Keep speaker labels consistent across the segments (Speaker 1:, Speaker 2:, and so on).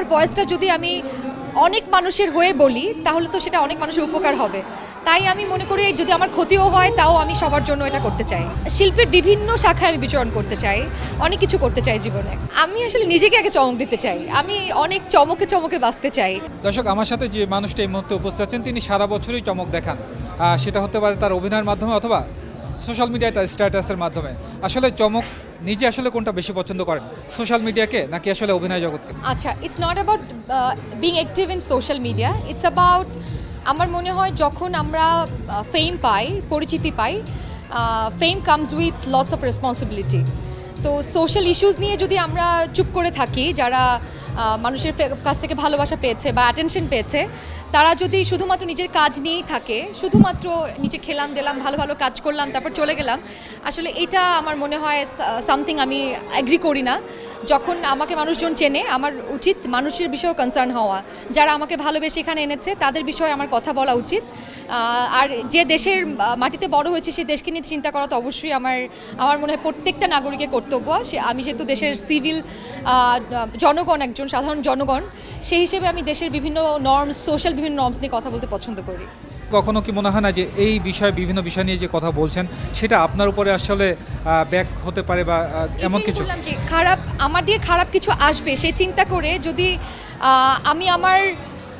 Speaker 1: আমার ভয়েসটা যদি আমি অনেক মানুষের হয়ে বলি, তাহলে তো সেটা অনেক মানুষের উপকার হবে। তাই আমি মনে করি, যদি আমার ক্ষতিও হয়, তাও আমি সবার জন্য এটা করতে চাই। শিল্পের বিভিন্ন শাখায় আমি বিচরণ করতে চাই, অনেক কিছু করতে চাই জীবনে। আমি আসলে নিজেকে আগে চমক দিতে চাই। আমি অনেক চমকে চমকে বাঁচতে চাই।
Speaker 2: দর্শক, আমার সাথে যে মানুষটা এই মুহূর্তে উপস্থিত আছেন, তিনি সারা বছরই চমক দেখান। সেটা হতে পারে তার অভিনয়ের মাধ্যমে অথবা সোশ্যাল মিডিয়ায় তার স্ট্যাটাসের মাধ্যমে। আসলে চমক নিজে আসলে কোনটা বেশি পছন্দ করেন? সোশ্যাল মিডিয়াকে নাকি আসলে অভিনয় জগৎকে?
Speaker 1: আচ্ছা it's not about being active in social media it's about আমার মনে হয় যখন আমরা ফেম পাই, পরিচিতি পাই fame comes with lots of responsibility তো সোশ্যাল ইস্যুস নিয়ে যদি আমরা চুপ করে থাকি, যারা মানুষের কাছ থেকে ভালোবাসা পেয়েছে বা অ্যাটেনশন পেয়েছে, তারা যদি শুধুমাত্র নিজের কাজ নিয়েই থাকে, শুধুমাত্র নিজে খেলাম, দিলাম, ভালো ভালো কাজ করলাম, তারপর চলে গেলাম, আসলে এটা আমার মনে হয় সামথিং আমি অ্যাগ্রি করি না। যখন আমাকে মানুষজন চেনে, আমার উচিত মানুষের বিষয়েও কনসার্ন হওয়া। যারা আমাকে ভালোবেসে এখানে এনেছে, তাদের বিষয়ে আমার কথা বলা উচিত। আর যে দেশের মাটিতে বড় হয়েছে সেই দেশকে নিয়ে চিন্তা করা তো অবশ্যই আমার আমার মনে হয় প্রত্যেকটা নাগরিকের কর্তব্য। সে আমি যেহেতু দেশের সিভিল জনগণ, একজন সাধারণ জনগণ সেই হিসেবে আমি দেশের বিভিন্ন নর্মস সোশ্যাল বিভিন্ন নর্মস নিয়ে কথা বলতে পছন্দ করি।
Speaker 2: কখনো কি মনে হয় না যে এই বিষয় বিভিন্ন বিষয় নিয়ে যে কথা বলছেন সেটা আপনার উপরে আসলে ব্যাক হতে পারে বা এমন কিছু?
Speaker 1: খারাপ আমার দিয়ে খারাপ কিছু আসবে সেই চিন্তা করে যদি আমি আমার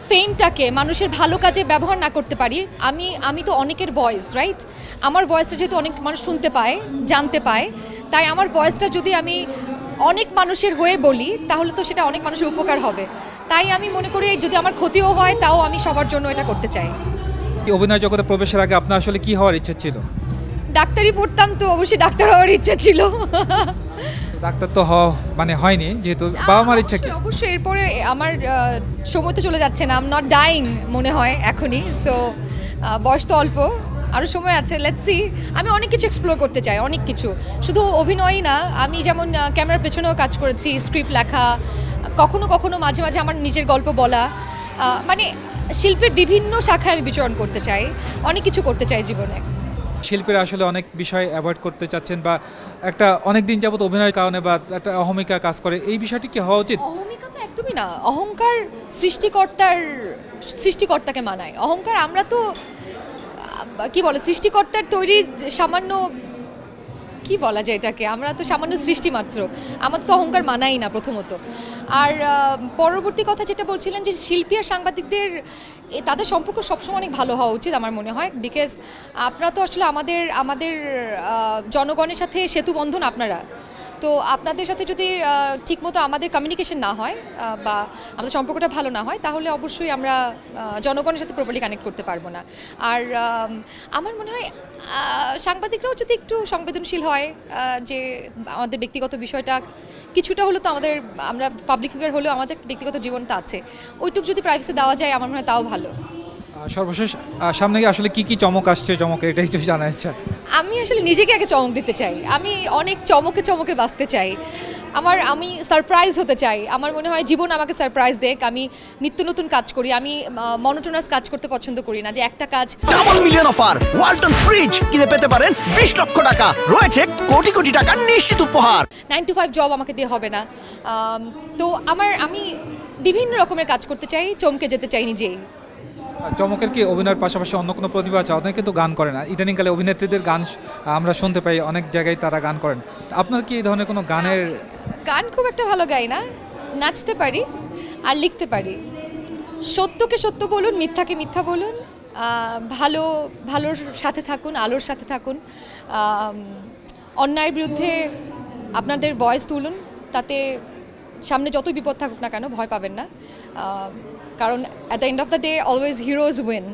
Speaker 1: ফেমটাকে মানুষের ভালো কাজে ব্যবহার না করতে পারি আমি আমি তো অনেকের ভয়েস রাইট আমার ভয়েসটা যেহেতু অনেক মানুষ শুনতে পায় জানতে পায় তাই আমার ভয়েসটা যদি আমি অনেক মানুষের হয়ে বলি তাহলে তো সেটা অনেক মানুষের উপকার হবে। তাই আমি মনে করি যদি আমার ক্ষতিও হয় তাও আমি সবার জন্য এটা করতে চাই।
Speaker 2: অভিনয় জগতে প্রবেশের আগে আপনার আসলে কি হওয়ার ইচ্ছে ছিল?
Speaker 1: ডাক্তারি পড়তাম তো অবশ্যই ডাক্তার হওয়ার ইচ্ছে ছিল।
Speaker 2: ডাক্তার তো হওয়া মানে হয়নি যেহেতু বাবা মার ইচ্ছা কি?
Speaker 1: অবশ্যই, অবশ্যই এরপরে আমার আহ, সময় তো চলে যাচ্ছে না আম নট ডাইং মনে হয় এখনই। সো বয়স তো অল্প। আরও সময় আছে লেটস সি আমি অনেক কিছু এক্সপ্লোর করতে চাই অনেক কিছু। শুধু অভিনয়ই না আমি যেমন ক্যামেরার পেছনেও কাজ করেছি স্ক্রিপ্ট লেখা কখনো কখনো মাঝে মাঝে আমার নিজের গল্প বলা মানে শিল্পের বিভিন্ন শাখায় আমি বিচরণ করতে চাই অনেক কিছু করতে চাই জীবনে।
Speaker 2: শিল্পীরা আসলে অনেক বিষয় অ্যাভয়েড করতে চাচ্ছেন বা একটা অনেক দিন যাবত অভিনয়ের কারণে বা একটা অহমিকা কাজ করে এই বিষয়টি কি হওয়া উচিত?
Speaker 1: অহমিকা তো একদমই না অহংকার সৃষ্টিকর্তার সৃষ্টিকর্তাকে মানায়। অহংকার আমরা তো কি বলে, সৃষ্টিকর্তার তৈরি সামান্য, কি বলা যায় এটাকে? আমরা তো সামান্য সৃষ্টি মাত্র। আমাদের তো অহংকার মানাই না প্রথমত। আর পরবর্তী কথা যেটা বলছিলেন যে শিল্পী আর সাংবাদিকদের তাদের সম্পর্ক সবসময় অনেক ভালো হওয়া উচিত আমার মনে হয়। বিকজ আপনারা তো আসলে আমাদের আমাদের জনগণের সাথে সেতু বন্ধন আপনারা। তো আপনাদের সাথে যদি ঠিকমতো আমাদের কমিউনিকেশন না হয় বা আমাদের সম্পর্কটা ভালো না হয়, তাহলে অবশ্যই আমরা জনগণের সাথে প্রপারলি কানেক্ট করতে পারব না। আর আমার মনে হয় সাংবাদিকরাও যদি একটু সংবেদনশীল হয় যে আমাদের ব্যক্তিগত বিষয়টা, কিছুটা হলো তো আমাদের, আমরা পাবলিক ফিগার হলেও আমাদের ব্যক্তিগত জীবনটা আছে। ওইটুকু যদি প্রাইভেসি দেওয়া যায়, আমার মনে হয় তাও ভালো।
Speaker 2: সর্বশেষ সামনে আসলে কি কি চমক আসছে চমক এটা একটু জানা ইচ্ছা
Speaker 1: আমি আসলে নিজেকে আগে চমক দিতে চাই। আমি অনেক চমকে চমকে বাঁচতে চাই। আমার আমি সারপ্রাইজ হতে চাই। আমার মনে হয় জীবন আমাকে সারপ্রাইজ দেখ। আমি নিত্য নতুন কাজ করি। আমি মনোটোনাস কাজ করতে পছন্দ করি না। যে একটা কাজ
Speaker 3: double million offer Walton fridge কিনে পেতে পারেন বিশ লক্ষ টাকা। রয়েছে কোটি কোটি টাকা নিশ্চিত উপহার।
Speaker 1: নাইন টু ফাইভ জব আমাকে দিয়ে হবে না। তো আমার আমি বিভিন্ন রকমের কাজ করতে চাই চমকে যেতে চাই নিজেই।
Speaker 2: চমকের কি অভিনয়ের পাশাপাশি অন্য কোনো প্রতিভা আছে? অনেকে কিন্তু গান করে না। ইদানিংকালে অভিনেত্রীদের গান আমরা শুনতে পাই, অনেক জায়গায় তারা গান করেন। আপনার কি এই ধরনের কোনো গানের
Speaker 1: গান খুব একটা ভালো গাই না। নাচতে পারি আর লিখতে পারি। সত্যকে সত্য বলুন, মিথ্যাকে মিথ্যা বলুন ভালো, ভালোর সাথে থাকুন, আলোর সাথে থাকুন অন্যায়ের বিরুদ্ধে আপনাদের ভয়েস তুলুন, তাতে সামনে যতই বিপদ থাকুক না কেন, ভয় পাবেন না। কারণ at the end of the day always heroes win